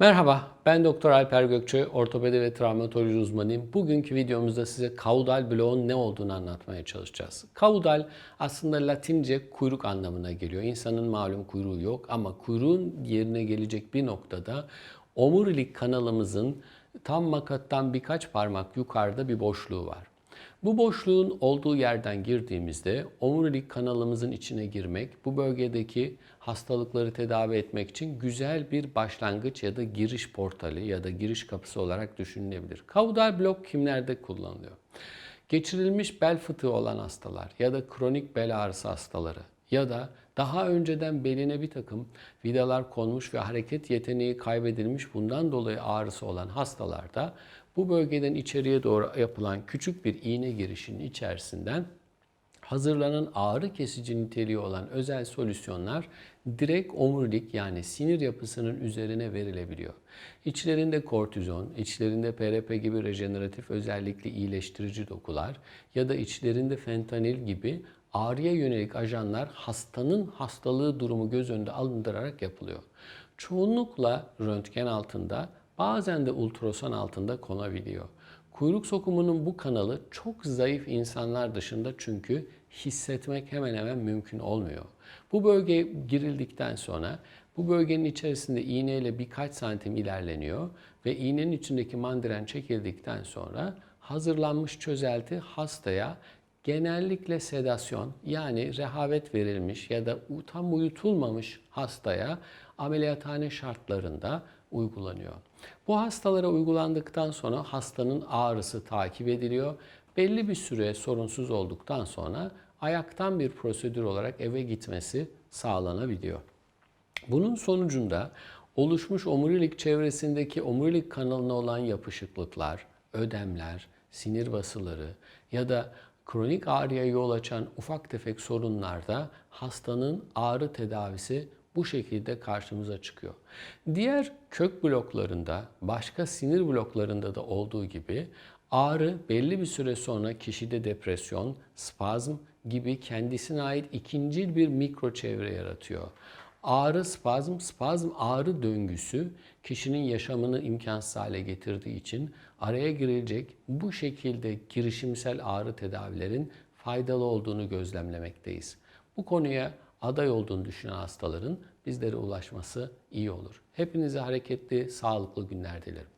Merhaba, ben Doktor Alper Gökçe, ortopedi ve travmatoloji uzmanıyım. Bugünkü videomuzda size kaudal bloğun ne olduğunu anlatmaya çalışacağız. Kaudal aslında Latince kuyruk anlamına geliyor. İnsanın malum kuyruğu yok ama kuyruğun yerine gelecek bir noktada omurilik kanalımızın tam makattan birkaç parmak yukarıda bir boşluğu var. Bu boşluğun olduğu yerden girdiğimizde omurilik kanalımızın içine girmek, bu bölgedeki hastalıkları tedavi etmek için güzel bir başlangıç ya da giriş portali ya da giriş kapısı olarak düşünülebilir. Kaudal blok kimlerde kullanılıyor? Geçirilmiş bel fıtığı olan hastalar ya da kronik bel ağrısı hastaları ya da daha önceden beline bir takım vidalar konmuş ve hareket yeteneği kaybedilmiş bundan dolayı ağrısı olan hastalarda bu bölgeden içeriye doğru yapılan küçük bir iğne girişinin içerisinden hazırlanan ağrı kesici niteliği olan özel solüsyonlar direkt omurilik yani sinir yapısının üzerine verilebiliyor. İçlerinde kortizon, içlerinde PRP gibi rejeneratif özellikli iyileştirici dokular ya da içlerinde fentanil gibi ağrıya yönelik ajanlar hastanın hastalığı durumu göz önünde alındırarak yapılıyor. Çoğunlukla röntgen altında bazen de ultrason altında konabiliyor. Kuyruk sokumunun bu kanalı çok zayıf insanlar dışında çünkü hissetmek hemen hemen mümkün olmuyor. Bu bölgeye girildikten sonra bu bölgenin içerisinde iğneyle birkaç santim ilerleniyor ve iğnenin içindeki mandiren çekildikten sonra hazırlanmış çözelti hastaya genellikle sedasyon yani rehavet verilmiş ya da tam uyutulmamış hastaya ameliyathane şartlarında uygulanıyor. Bu hastalara uygulandıktan sonra hastanın ağrısı takip ediliyor. Belli bir süre sorunsuz olduktan sonra ayaktan bir prosedür olarak eve gitmesi sağlanabiliyor. Bunun sonucunda oluşmuş omurilik çevresindeki omurilik kanalına olan yapışıklıklar, ödemler, sinir basıları ya da kronik ağrıya yol açan ufak tefek sorunlarda hastanın ağrı tedavisi bu şekilde karşımıza çıkıyor. Diğer kök bloklarında, başka sinir bloklarında da olduğu gibi ağrı belli bir süre sonra kişide depresyon, spazm gibi kendisine ait ikincil bir mikro çevre yaratıyor. Ağrı, spazm, spazm ağrı döngüsü kişinin yaşamını imkansız hale getirdiği için araya girecek bu şekilde girişimsel ağrı tedavilerin faydalı olduğunu gözlemlemekteyiz. Bu konuya aday olduğunu düşünen hastaların bizlere ulaşması iyi olur. Hepinize hareketli, sağlıklı günler dilerim.